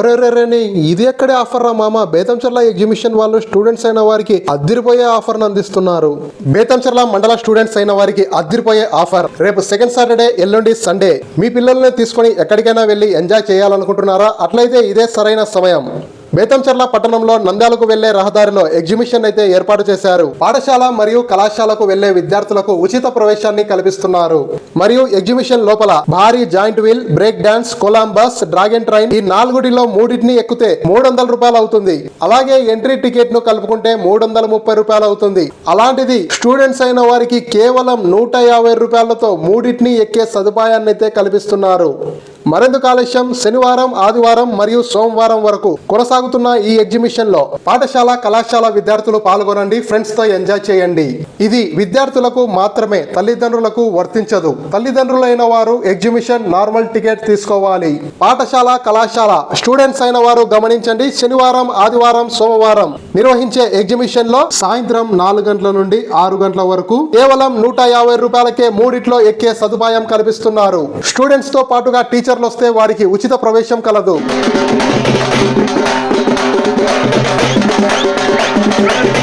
అరే ఇది ఎక్కడే ఆఫర్ రా మామ? బేతంచెర్ల ఎగ్జిబిషన్ వాళ్ళు స్టూడెంట్స్ అయిన వారికి అద్దరిపోయే ఆఫర్ అందిస్తున్నారు. బేతంచెర్ల మండల స్టూడెంట్స్ అయిన వారికి అద్దరిపోయే ఆఫర్. రేపు సెకండ్ సాటర్డే ఎల్లుండి సండే మీ పిల్లల్ని తీసుకొని ఎక్కడికైనా వెళ్ళి ఎంజాయ్ చేయాలనుకుంటున్నారా? అట్లయితే ఇదే సరైన సమయం. బేతంచెర్ల పట్టణంలో నంద్యాలకు వెళ్ళే రహదారిలో ఎగ్జిబిషన్ అయితే ఏర్పాటు చేశారు. పాఠశాల మరియు కళాశాలకు వెళ్ళే విద్యార్థులకు ఉచిత ప్రవేశాన్ని కల్పిస్తున్నారు. మరియు ఎగ్జిబిషన్ లోపల భారీ giant wheel break dance Columbus dragon train ఈ నాలుగుటిలో మూడింటిని ఎక్కితే మూడు వందల రూపాయలు అవుతుంది. అలాగే ఎంట్రీ టికెట్ను కలుపుకుంటే మూడు వందల ముప్పై రూపాయలు అవుతుంది. అలాంటిది స్టూడెంట్స్ అయిన వారికి కేవలం నూట యాభై రూపాయలతో మూడింటిని ఎక్కే సదుపాయాన్ని అయితే కల్పిస్తున్నారు. మరెందుకు ఆలస్యం శనివారం ఆదివారం మరియు సోమవారం వరకు కొనసాగుతున్న ఈ ఎగ్జిబిషన్లో పాఠశాల కళాశాల విద్యార్థులు పాల్గొనండి ఫ్రెండ్స్తో ఎంజాయ్ చేయండి. ఇది విద్యార్థులకు మాత్రమే తల్లిదండ్రులకు వర్తించదు. తల్లిదండ్రులైన వారు ఎగ్జిబిషన్ నార్మల్ టికెట్ తీసుకోవాలి. పాఠశాల కళాశాల స్టూడెంట్స్ అయిన వారు గమనించండి శనివారం ఆదివారం సోమవారం నిర్వహించే ఎగ్జిబిషన్లో సాయంత్రం నాలుగు గంటల నుండి ఆరు గంటల వరకు కేవలం నూట యాభై రూపాయలకే మూడిట్లో ఎక్కే సదుపాయం కల్పిస్తున్నారు. స్టూడెంట్స్తో పాటుగా టీచర్లు వస్తే వారికి ఉచిత ప్రవేశం కలదు. Thank